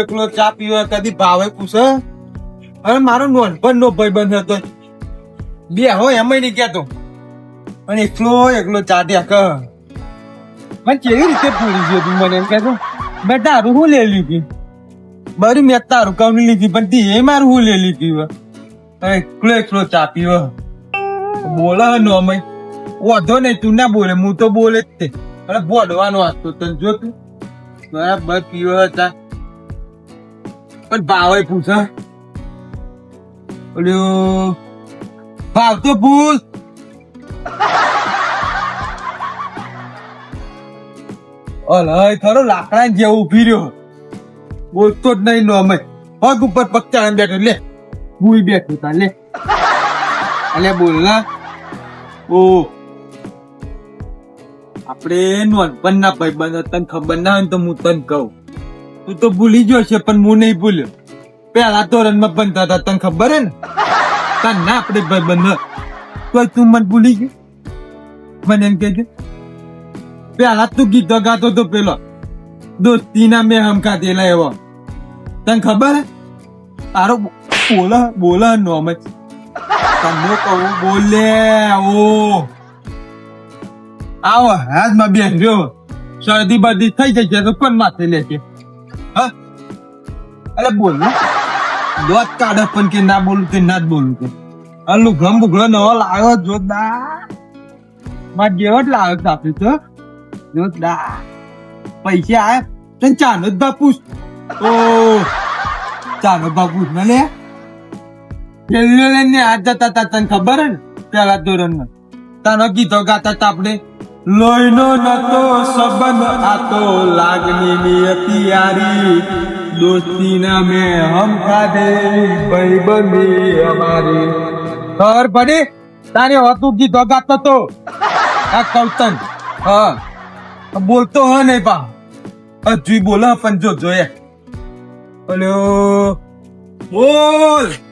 એકલો ચા પીવો કદી ભાવે પૂછે? અને મારો નોનપણ નો ભાઈ બંધ હતો. બે હો એમ નહીં કેતો અને એકલો એકલો ચા કર. મને કેવી રીતે પૂરી ગયો તું મને એમ કહેતો. મેં તારું હું લઈ લીધી? બરી મેં તારું કામ લીધી, પણ તી એ મારું હું લઈ લીધી એકલો એકલો ચા પીવો. બોલે નો અમે વાંધો નહીં, તું ના બોલે, હું તો બોલે જ તે. અરે, બોલવાનો હતો તને જો તું. બરાબર, પીવો હતા પણ ભાવે પૂછે. ઓલ્યો ભાવ તો ભૂલ અલય ખરો લાકડા જેવું ઊભી રહ્યો. બોલતો જ નહીં નો અમે. પગ ઉપર પગ ચાણ બેઠો. લે, હું બેઠો તા લે. અલે, બોલ ના. ઓ. આપણે નોનપણના ભાઈબંધ તને ખબર ના હોય તો હું તને કહું. તું તો ભૂલી ગયો છે, પણ હું નહીં ભૂલ્યો. પેલા ધોરણમાં બનતા હતા તને ખબર હે ને? તને ના આપણે ભાઈબંધ તોય તું મને ભૂલી ગયો. મને એમ કહેજે. પેલા તું ગીતો ગાતો તો પેલો, દોસ્તીના મેં હમકા દેલા એવો તને ખબર હે? તારો બોલા બોલા નોમ જ તમને કહું, બોલે, ઓ. આવો, હાથમાં બેસ રહ્યો શરદી બરદી થઈ જશે તો કોણ માથે લેશે અરે બોલ દોત કાઢે પણ કે ના બોલું કે ના જ બોલું કે. અલ્લુ ગમ બુગડો નવો લાવ્યો જોરદાર માર જેવો જ લાવ્યો આપણે તો. જોરદાર પૈસા આવે તને ચાનો જ બાપુ ઓ, ચાનો બાપુ ને લે લઈને હાથ જતા તા તને ખબર હે ને? પેલા ધોરણમાં. તાનો ગીતો ગાતા તા આપણે. લોહીનો નતો સંબંધ, આ તો લાગણીની હતી દોસ્તીના મેં હમ ખાધે ભાઈબંધી અમારી. ખબર પડી? તારે હતું ગીત ગાતો તો. આ કૌતન. હા. બોલતો હ નહીં પા હજુ બોલા પણ જો જોયા. બોલ.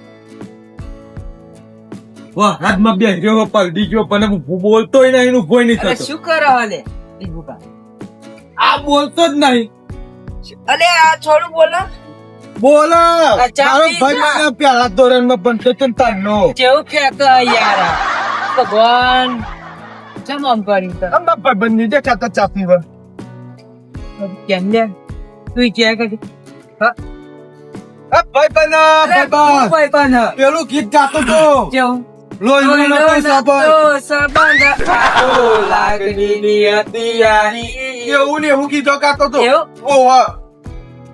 વાહ હાથમાં બે રહ્યો પલડી ગયો પણ હું બોલતોય નહીં એનું કોઈ નહીં થતો. શું કરો અલે? દીપુકા આ બોલતો જ નહીં. અલે આ છોડું બોલો. બોલો. તારો ભાઈ મને પેલા ધોરણમાં ભણતો ને તારનો. કેવું ફેંક યાર. ભગવાન. ચમ આમ કર્યું તો બાપા ભાઈબંધી જે ખાતા ચાપી વા કેમ લે? તું કે કે હા? ભાઈ ભાઈબંધ. ભાઈ પણ. પેલું ગીત ગાતો તો. કેવું? લોહીનો નતો સંબંધ. સંબંધ આ લાગણીની હતી યારી. એવું ને એવું ગીતો ગાતો તો એવું? ઓહો.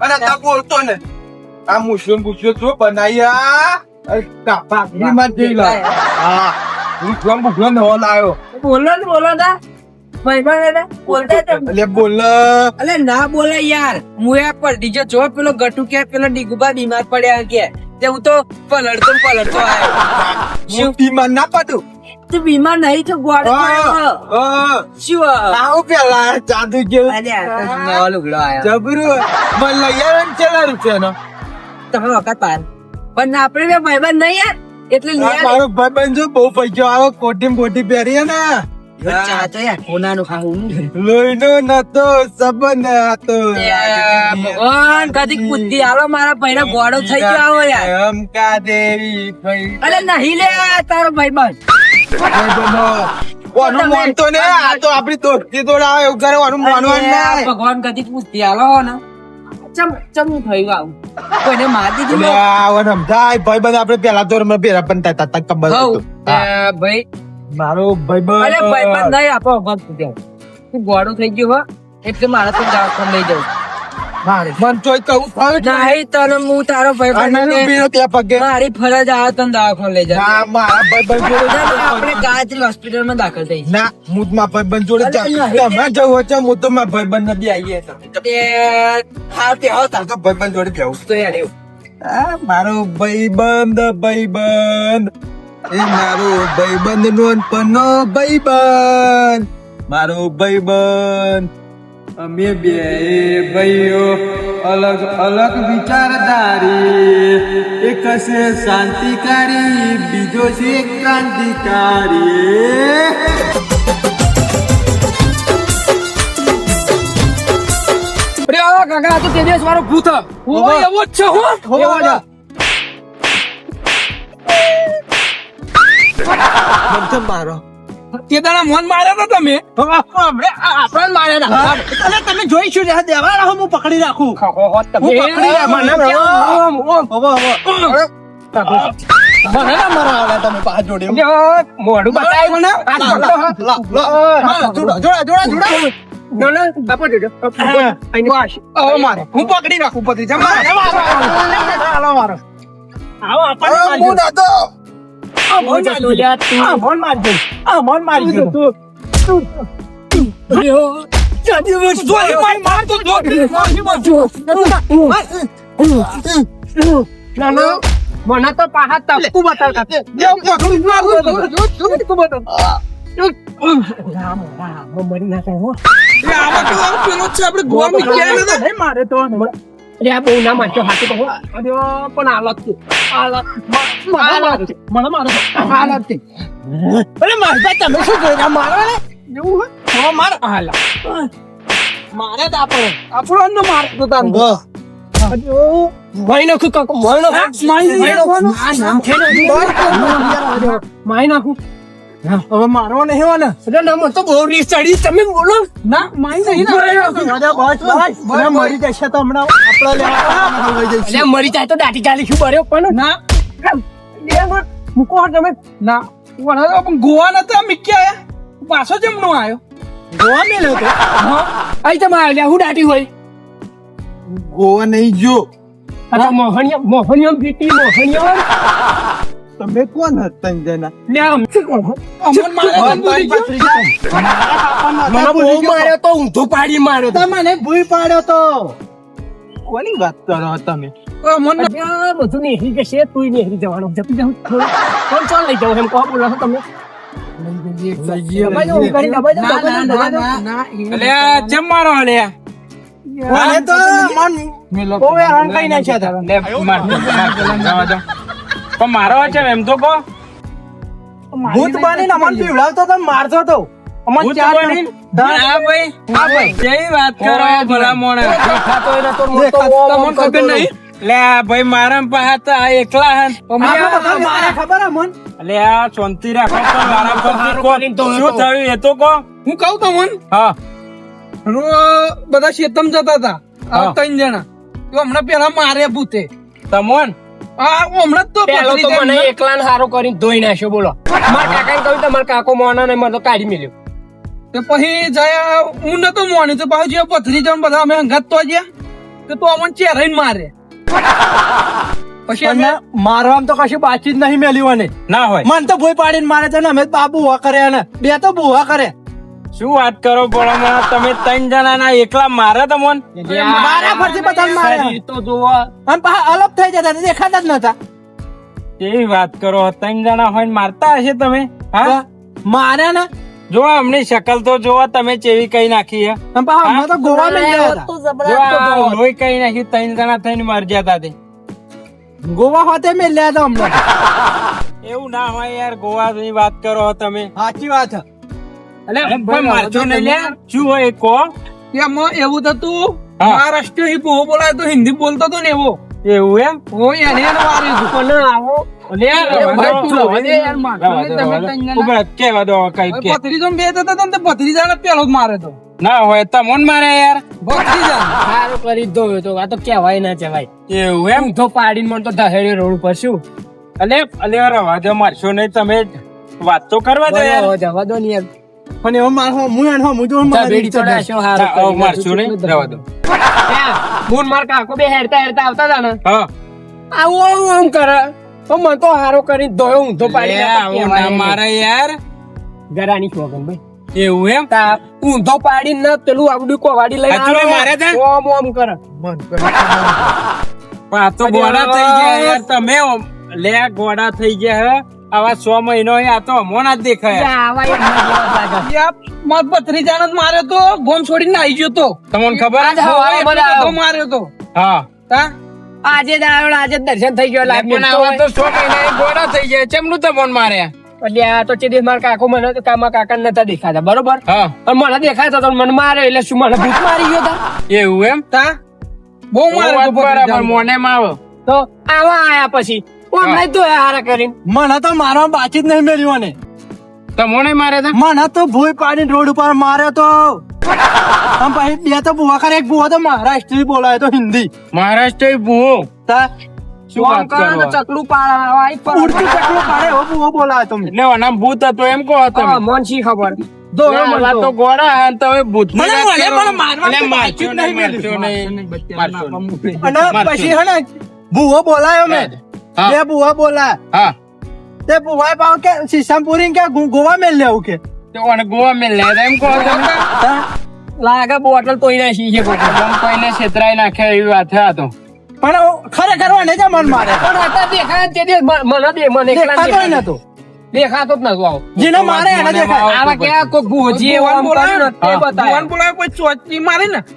અને તા બોલતો ને આ મુસ્લિમ મુસ્લિમ જો બનાયા અરે કાપા ઘીમાં જઈ લા હા મુસ્લિમ મુસ્લિમ નવો લાયો બોલો ને બોલો ના અલે ના બોલે યાર હું એ પર ડીજો જો પેલો ગટુ કે પેલો ડીગુબા બીમાર પડ્યા કે તે હું તો પલળતો પલળતો આવ્યો શું? બીમાર ના પડું? તું બીમાર નહીં તો ગોળો શું આવો પેલા જાદુ જેવું નવો લુગડો આવ્યો જબરું મને લઈ આવ્યો ચેલા રૂપિયાનો. તમે વખત પાર પણ આપણે ભાઈબંધ નહીં યાર. એટલે મારો ભાઈ જો બહુ પૈસો આવે કોટી કોટી પહેરી ને. ચા તો યાર કોનાનું ખાવું? લોહીનો નતો સંબંધ હતો. ભગવાન કદી બુદ્ધિ આલો મારા ભાઈને થઈ ગયો આવો યાર. દેવી ભાઈ. નહીં લે ને આ તો આપણી દોસ્તી તોડા આવે એવું કરે ઓનું માનવાનું ના ભગવાન કદી બુદ્ધિ આલો ને ચમ ચમ થયું આવું? કોઈને માર દીધું એટલે આ વન સમજાય ભાઈ બધા આપણે પેલા ધોરણમાં ભેરા પણ તા હતું. હા. ભાઈ મારો ભાઈ અરે ભાઈબંધ નહીં આપો ભગવાન ત્યાં તું ગોળો થઈ ગયો હો એટલે મારે તો દવાખાને લઈ જવું મારે મન ચોય કહું થાય નહીં. નહીં તને હું તારો ભાઈબંધ બીનો ત્યાં પગે. મારી ફરજ આવે તને દવાખાને લઈ જાય ના મારા ભાઈબંધ જોડે આપણે ગાયત્રી હોસ્પિટલમાં દાખલ થઈ ના હું મારા ભાઈબંધ જોડે. તમે જવું હોય હું તો મારા ભાઈબંધ નથી આવીએ. તે હા તે હો હું તો ભાઈબંધ જોડે જાઉં તો યાર એવું. મારો ભાઈબંધ ભાઈબંધ. એ મારો ભાઈબંધ નોનપણનો ભાઈબંધ. મારો ભાઈબંધ. અમે બે ભાઈઓ અલગ અલગ વિચારધારી. એક છે શાંતિકારી બીજો છે ક્રાંતિકારી. કાકા તો તે દિવસ વાળો ભૂત. હ. એવો જ છે હો એવો મારો તે દાડા મન માર્યા તો તમે આપણને માર્યા ના અરે તમે જોઈશું દેવા રહો હું પકડી રાખું પકડી રાખું. મને ઓમ, ઓમ, હવે હવે મને ના મરાવે તમે પાછ જોડે મોઢું બતાય મને આ છોડો હ. જોડા જોડા જોડા ના, ના, બાપા જોડે. પકડી રાખું પતિ જા મારો આવો આપણને આ મોન. આ મોન મારજો. આ મન મારી જાજી વસ્તુ. જોઈ માર, માર તો ના, મને તો પાહા તપકું બતાવતા મરી ના તો છે આપણે ગોવા મૂક્યા ને તો. નહીં મારે તો અરે આ બહુ ના મારજો હાથે તો હો. અરે પણ હાલત છે હાલત હાલત છે મને મારો હાલત છે અરે મારતા તમે શું જોઈ રહ્યા મારો ને એવું હવે માર હાલા મારે તો આપણે આપણો નો માર તો તાન માઈ નાખું કાકો માઈ નાખું માઈ નાખું ને માઈ નાખું હવે મારવા નહીં હોય ને અરે ના મને તો બહુ રીસ ચડી. તમે બોલો. ના માઈ નહીં અરે બસ બસ. મરી જશે તો હમણાં આપણો લેવા મરી જાય તો દાટી ગાલી શું બર્યો પણ ના. મૂકો તમે ના. વણા પણ ગોવા નતા મિક્યા પાછો જમનો આવ્યો ગોવા મેં લેતો અહીં તમે આવ્યા હું દાટી હોય. ગોવા નહીં જો મોહનિયા મોહનિયમ પીટી મોહનિયમ તમે કોણ હતા જના લે મને બહુ માર્યો તો ઊંધો પાડી માર્યો તો. મને ભૂઈ પાડ્યો તો. કોની વાત કરો તમે? બધું નેહરી જશે તું નેહરી જવાનું. જપી જાઉં. કોણ ચાલ લઈ જાઉં એમ. કહો બોલો છો તમે? મારો અલ્યા મને તો મન ઓવે હેરાન કરી નાખ્યા હતા. પણ મારો છે એમ તો કહો. ભૂત બનીને અમને પીવડાવતો તો મારતો તો અમને ચાર હા ભાઈ હા ભાઈ કેવી વાત કરો ભલા મોણે દેખાતો હોય તો મોટો તમને ખબર નહીં? લે ભાઈ મારા પાસે તો આ એકલા હન મારે ખબર હે મન. લે આ શાંતિ રાખો પણ મારા પર. શું થયું એ તો કો હું કહું તમને? હા. બધા શેતમ જતા હતા. હા. આ ત્રણ જણા. તો હમણાં પેલા મારે ભૂતે. તમોન આ હમણાં તો પેલો તો મને એકલાને હારો કરીને ધોઈ નાખ્યો બોલો. મારા કાકાને કહ્યું તમારા કાકો મોના ને મને કાઢી મેલ્યો. તે પછી જયા હું નતો મોની તો પાછું જે પથરી જણ બધા અમે હંગાત તો ગયા તો તો અમને ચેરાઈને મારે. પછી મારવામાં તો કશું બાતચીત નહીં મેલ્યું અને. ના હોય. મન તો ભૂઈ પાડીને મારે છે ને અમે તો આ બુવા કર્યા ને. બે તો બુવા કરે. શું વાત કરો ભલા તમે ત્રણ જણા ના એકલા મારે તમોન મારા ફરતી પતંગ મારે. તો જુઓ. અને પાછા અલગ થઈ જતા દેખાતા જ નતા. કેવી વાત કરો? ત્રણ જણા હોય ને મારતા હશે તમે? હા? મારે ને? જો અમને શકલ તો જોવા તમે ચેવી કઈ નાખી હે? અને પાછા અમે તો ગોવા મેં ગયા હતા જો આ લોહી કઈ નાખી ત્રણ જણા થઈને મર ગયા તા. તે ગોવા હોતે મેં લ્યા હતા હમણાં એવું ના હોય યાર ગોવા ની વાત કરો તમે. સાચી વાત છે. શું હોય કો એમાં એવું થતું મહારાષ્ટ્ર હિપ બોલાય તો હિન્દી બોલતો તો ને એવો. એવું એમ? હોય એને એને માર્યું હતું. પણ આવો. લે, રવા ભાઈ, દો, તું રવા દે યાર, મારતો રવા નહીં, દો, તમે રવા દો. ત્રણ જણા. ઊભા રહો, કહેવા દો કઈ કે. ભત્રીજો ને ના હોય તમોન મારે યાર. ભત્રીજા. કરી ધોયો તો આ તો કહેવાય ના કહેવાય. એવું એમ? તો પાડીને મને તો ધહેડે રોડ પર શું? અલે અલે રવા દો મારશો નહીં તમે વાત તો કરવા દો યાર. હવે જવા દો ને યાર. પણ એવો માર હો હું એનો હું જો ચા બેડી ચડાશો હારો ના, હવે મારશો નહીં રવા દો. ફોન માર કાકો બે હેરતા હેરતા આવતા હતા ને. હા. આવું આમ કરે. તો મન તો હારો કરીને ધોયો ઊંધો પાડી લે, આવું ના મારે યાર. ગરાની શોગન ભાઈ. એવું એમ? તા ઊંધો પાડી ન પેલું આવડી કોવાડી લઈ આવે. મારે છે? ઓમ ઓમ કરે. પણ આ તો ગોડા થઈ ગયા યાર તમે લે ગોડા થઈ ગયા હે. આવા સો મહિનો આ તો હમણાં જ દેખાય. મત પથરી મજા લાગે. યા, માર ભત્રીજાને જ માર્યો તો ગોમ છોડીને આવી ગયો તો. તમને ખબર માર્યો તો. હા. તા? આજે જ આજે દર્શન થઈ ગયો પણ આવા તો સો મહિના ગોડા થઈ ગયા ચેમનું તમને માર્યા એટલે આ તો ચેદી મારા કાકો મને તો કામા કાકા નતા દેખાતા બરોબર? હા. મને દેખાતા તો મને માર્યો એટલે શું મને ભૂત મારી ગયો તા? એવું એમ? તા? બહુ વાત બરાબર મોને મારો તો આવા આયા પછી. ઓમ તો હારા કરીને. મને તો મારવા બાચી જ નહીં મેળ્યો ને તમોને મારે તા? મને તો ભૂઈ પાડીને રોડ ઉપર માર્યો તો. આમ પછી બે તો બુવા ખરે એક બુવા તો મહારાષ્ટ્રી બોલાય તો હિન્દી. મહારાષ્ટ્ર ભૂવો? તા શું વાત કરો ચકલું પાડા ઉડતું ચકલું પાડે એવો બુવો બોલાય તમે એટલે ઓના ભૂત હતો એમ કહો તમે. મોનસી ખબર? દો ગોળા હે, તમે ભૂત મને પછી હે ને બોલાયો મેં. બે બુવા બોલા. હા. તે બુવાએ પાવ કે સીસામપુરી કે ગોવા મેલ લેવું કે? તો ઓને ગોવા મેલ લે એમ કહો તમે લાગે બોટલ તોઈ છે કોઈ તમે કોઈને છેતરાઈ નાખે એવી વાત છે આ તો. પણ ખરેખર મને જ મન મારે. પણ અત્યારે દેખાય તે મને દે મને એકલા દેખાતો ય નતો. દેખાતો જ નતો આવો જેને મારે એને દેખાય. આવા કે કોઈ ભોજી એવો કર્યું ને તે બતાવે.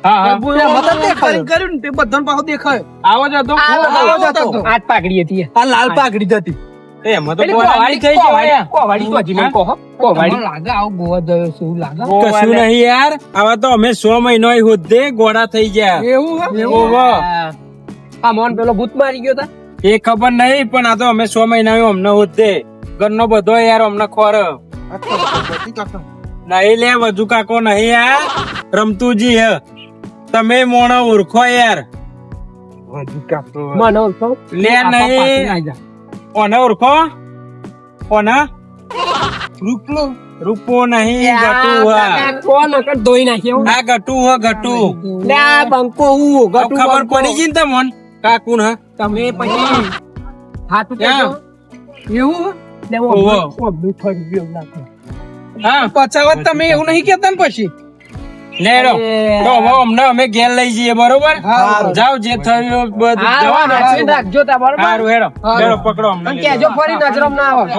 હા હા. એમાં તો દેખાયો. આવો જ હતો આવો જ હતો. આઠ પાકડી હતી આ લાલ પાઘડી જતી એમાં તો ગોળાની થઈ કોવાડી- ગઈ. કોવાડી તો હજી કહો. કોવાડી. કશું નહીં યાર. આવા તો અમે સો મહિનો હોદ્દે ગોળા થઈ ગયા. એવું આ મોન પેલો ભૂત મારી ગયો તા. એ ખબર નહીં પણ આ તો અમે સો મહિના અમને હોદ્દે ઘરનો બધો યાર અમને ખોર નહીં લે વધુ કાકો નહીં યાર રમતુજી હે. તમે મોણો ઓળખો યાર. મને ઓળખો. લે નહીં. કોને ઓળખો ઓને રૂપો નહીં ગટુ આ હે. કોણ નકર ધોઈ નાખ્યો. આ ગટુ હ ગટુ. લે આ બંકો હું ગટુ ખબર પડી ગઈ ને તમને? કાકુ ને તમે પછી હાથ એવું? હા પછાવત તમે એવું નહીં કેતા ને પછી? લે તો હવે અમને અમે ઘેર લઈ જઈએ બરોબર? જાવ જે થયું બધું જવાનું. વાંચીને રાખજો તા બરોબર? સારું હેડો. હેડો પકડો અમને કેજો ફરી નજરમ ના આવે.